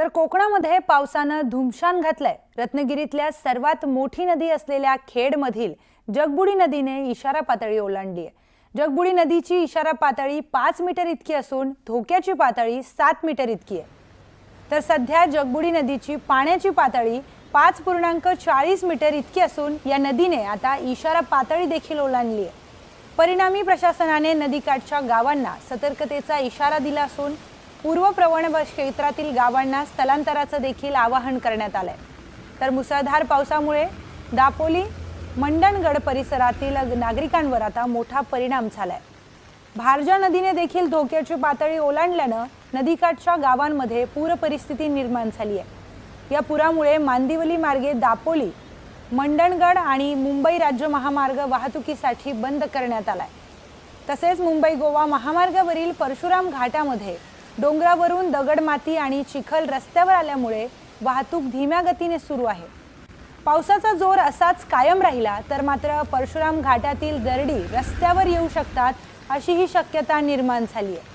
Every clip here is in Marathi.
तर कोकणामध्ये पावसानं धुमशान घातलंय. रत्नागिरीतल्या सर्वात मोठी नदी असलेल्या खेडमधील जगबुडी नदीने इशारा पातळी ओलांडली आहे. जगबुडी नदीची इशारा पातळी पाच मीटर इतकी असून धोक्याची पातळी सात मीटर इतकी आहे. तर सध्या जगबुडी नदीची पाण्याची पातळी पाच पूर्णांक चाळीस मीटर इतकी असून या नदीने आता इशारा पातळी देखील ओलांडली आहे. परिणामी प्रशासनाने नदीकाठच्या गावांना सतर्कतेचा इशारा दिला असून पूर्व प्रवण क्षेत्रातील गावांना स्थलांतराचं देखील आवाहन करण्यात आलंय. तर मुसळधार पावसामुळे दापोली मंडणगड परिसरातील नागरिकांवर आता मोठा परिणाम झालाय. भारजा नदीने देखील धोक्याची पातळी ओलांडल्यानं नदीकाठच्या गावांमध्ये पूर परिस्थिती निर्माण झाली आहे. या पुरामुळे मांदिवली मार्गे दापोली मंडणगड आणि मुंबई राज्य महामार्ग वाहतुकीसाठी बंद करण्यात आलाय. तसेच मुंबई गोवा महामार्गावरील परशुराम घाटामध्ये डोंगरावरून दगडमाती आणि चिखल रस्त्यावर आल्यामुळे वाहतूक धीम्या गतीने सुरू आहे. पावसाचा जोर असाच कायम राहिला तर मात्र परशुराम घाटातील दरडी रस्त्यावर येऊ शकतात अशी ही शक्यता निर्माण झाली आहे.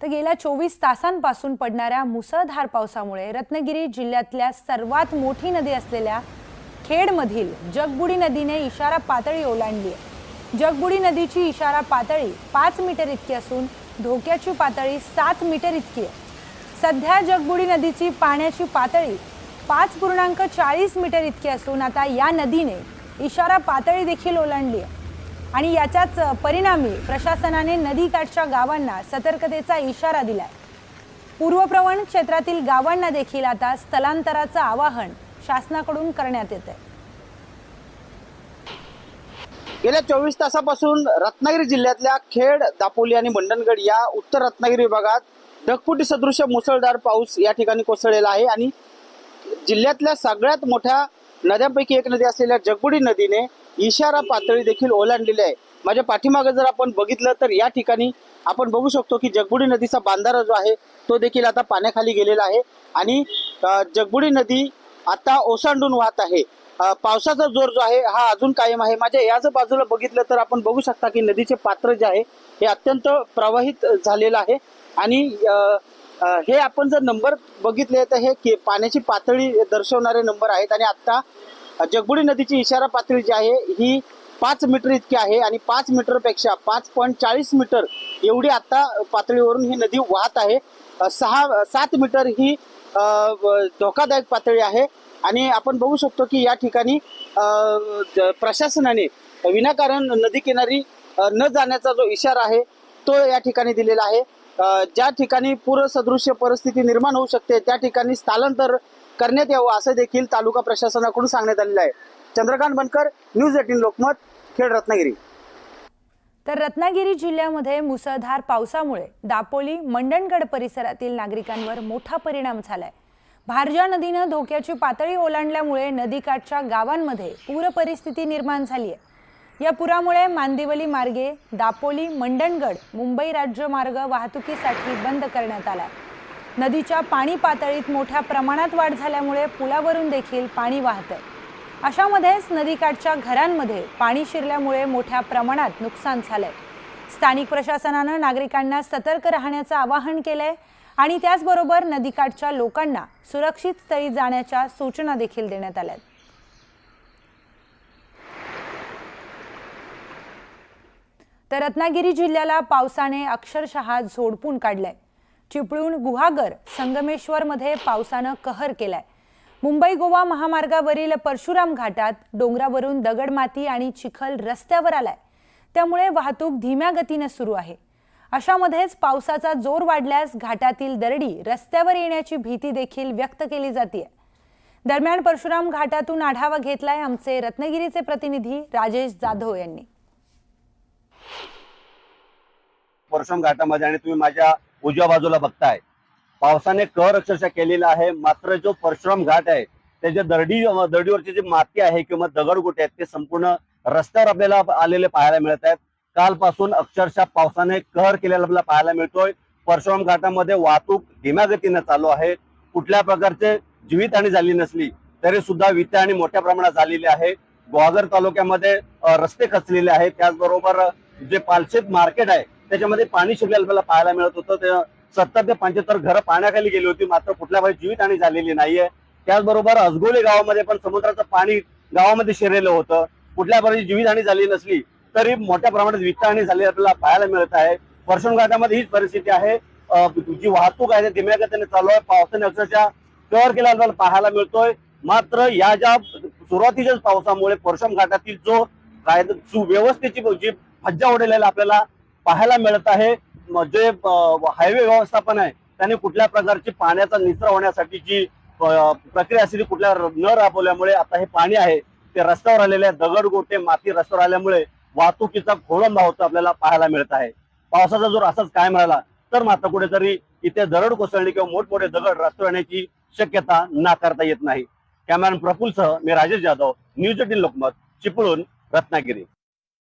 तर गेल्या चोवीस तासांपासून पडणाऱ्या मुसळधार पावसामुळे रत्नागिरी जिल्ह्यातल्या सर्वात मोठी नदी असलेल्या खेडमधील जगबुडी नदीने इशारा पातळी ओलांडली आहे. जगबुडी नदीची इशारा पातळी पाच मीटर इतकी असून धोक्याची पातळी सात मीटर इतकी आहे. सध्या जगबुडी नदीची पाण्याची पातळी पाच पूर्णांक चाळीस मीटर इतकी असून आता या नदीने इशारा पातळी देखील ओलांडली आहे. आणि याच्याच परिणामी प्रशासनाने नदीकाठच्या गावांना सतर्कतेचा इशारा दिलाय. पूर्वप्रवण क्षेत्रातील गावांना देखील आता स्थलांतराचं आवाहन शासनाकडून करण्यात येत आहे गेल्या चोवीस तासापासून रत्नागिरी जिल्ह्यातल्या खेड दापोली आणि मंडणगड या उत्तर रत्नागिरी विभागात ढगफुटी सदृश मुसळधार पाऊस या ठिकाणी कोसळलेला आहे आणि जिल्ह्यातल्या सगळ्यात मोठ्या नद्यांपैकी एक नदी असलेल्या जगबुडी नदीने इशारा पातळी देखील ओलांडलेली आहे. माझ्या पाठीमागे जर आपण बघितलं तर या ठिकाणी आपण बघू शकतो की जगबुडी नदीचा बांधारा जो आहे तो देखील आता पाण्याखाली गेलेला आहे आणि जगबुडी नदी आता ओसांडून वाहत आहे. पावसाचा जोर जो आहे हा अजून कायम आहे. माझ्या याच बाजूला बघितलं तर आपण बघू शकता की नदीचे पात्र जे आहे हे अत्यंत प्रवाहित झालेलं आहे. आणि हे आपण जर नंबर बघितले तर हे के- पाण्याची पातळी दर्शवणारे नंबर आहेत. आणि आत्ता जगबुडी नदीची इशारा पातळी जी आहे ही पाच मीटर इतकी आहे. आणि पाच मीटरपेक्षा पाच पॉईंट चाळीस मीटर एवढी आत्ता पातळीवरून ही नदी वाहत आहे. सहा सात मीटर ही धोकादायक पातळी आहे. आणि आपण बघू शकतो की या ठिकाणी प्रशासनाने विनाकारण नदी किनारी न जाण्याचा जो इशारा आहे तो या ठिकाणी दिलेला आहे. ज्या ठिकाणी पूरसदृश्य परिस्थिती निर्माण होऊ शकते त्या ठिकाणी स्थलांतर करण्यात यावं असं देखील तालुका प्रशासनाकडून सांगण्यात आलेलं आहे. Chandrakant Bankar news eighteen Lokmat Khed Ratnagiri. तर रत्नागिरी जिल्ह्यामध्ये मुसळधार पावसामुळे दापोली मंडणगड परिसरातील नागरिकांवर मोठा परिणाम झालाय. भारजा नदीनं धोक्याची पातळी ओलांडल्यामुळे नदीकाठच्या गावांमध्ये पूर परिस्थिती निर्माण झाली आहे. या पुरामुळे मांदिवली मार्गे दापोली मंडणगड मुंबई राज्य मार्ग वाहतुकीसाठी बंद करण्यात आला नदीच्या पाणी पातळीत मोठ्या प्रमाणात वाढ झाल्यामुळे पुलावरून देखील पाणी वाहतं अशामध्येच नदीकाठच्या घरांमध्ये पाणी शिरल्यामुळे मोठ्या प्रमाणात नुकसान झालंय. स्थानिक प्रशासनानं नागरिकांना सतर्क राहण्याचं आवाहन केलंय. आणि त्याचबरोबर नदीकाठच्या लोकांना सुरक्षित स्थळी जाण्याच्या सूचना देखील देण्यात आल्या आहेत. तर रत्नागिरी जिल्ह्याला पावसाने अक्षरशः झोडपून काढलंय. चिपळूण गुहागर संगमेश्वरमध्ये पावसानं कहर केलाय. मुंबई गोवा महामार्गावरील परशुराम घाटात डोंगरावरून दगडमाती आणि चिखल रस्त्यावर आलाय. त्यामुळे वाहतूक धीम्या गतीनं सुरू आहे. अशामध्येच पावसाचा जोर वाढल्यास घाटातील दरडी रस्त्यावर येण्याची भीती देखील व्यक्त केली जाते दरम्यान परशुराम घाटातून आढावा घेतलाय आमचे रत्नागिरीचे प्रतिनिधी राजेश जाधव यांनी. परशुराम घाटामध्ये आणि तुम्ही माझ्या उजव्या बाजूला बघताय. पावसाने कर अक्षरशः केलेला आहे. मात्र जो परशुराम घाट आहे त्याच्या दरडी दरडीवरची जी माती आहे किंवा दगडगोटे आहेत ते संपूर्ण रस्त्यावर आपल्याला आलेले पाहायला मिळत आहेत. कालपासून अक्षरशः पावसाने कहर केलेला आपल्याला पाहायला मिळतोय. परशुराम घाटामध्ये वाहतूक धीम्या गतीनं चालू आहे. कुठल्या प्रकारचे जीवितहानी झाली नसली तरी सुद्धा वित्तहानी मोठ्या प्रमाणात झालेली आहे. गुहागर तालुक्यामध्ये रस्ते खचलेले आहेत. त्याचबरोबर जे पालशेत मार्केट आहे त्याच्यामध्ये पाणी शिरलेलं आपल्याला पाहायला मिळत होतं. ते सत्तर ते पंच्याहत्तर घरं पाण्याखाली गेली होती मात्र कुठल्या बाई जीवितहानी झालेली नाहीये. त्याचबरोबर अजगोली गावामध्ये पण समुद्राचं पाणी गावामध्ये शिरलेलं होतं. कुठल्या प्रकारची जीवितहानी झाली नसली तरी मोठ्या प्रमाणात वित्तहानी झाली आपल्याला पाहायला मिळत आहे. परशुराम घाटामध्ये हीच परिस्थिती आहे. जी वाहतूक आहे धीम्या गतीने चालू आहे. पावसाने अक्षरशः कव्हर केला आपल्याला पाहायला मिळतोय. मात्र या ज्या सुरुवातीच्याच पावसामुळे परशुराम घाटातील जो कायदा सुव्यवस्थेची जी फज्जा उडलेला आपल्याला पाहायला मिळत आहे. जे हायवे व्यवस्थापन आहे त्याने कुठल्या प्रकारची पाण्याचा निचरा होण्यासाठी जी प्रक्रिया असते ती कुठल्या न राबवल्यामुळे आता हे पाणी आहे ते रस्त्यावर आलेले आहे. दगड गोटे माती रस्त्यावर आल्यामुळे वाहतुकीचा खोळंबा होता आपल्याला पाहायला मिळत आहे. पावसाचा जोर असाच कायम राहिला तर मात्र कुठेतरी इथे दरड कोसळणे किंवा मोठमोठे दगड रस्त्यावर येण्याची शक्यता नाकारता येत नाही. कॅमेरामॅन प्रफुल्लसह मी राजेश जाधव न्यूज एटीन लोकमत चिपळूण रत्नागिरी.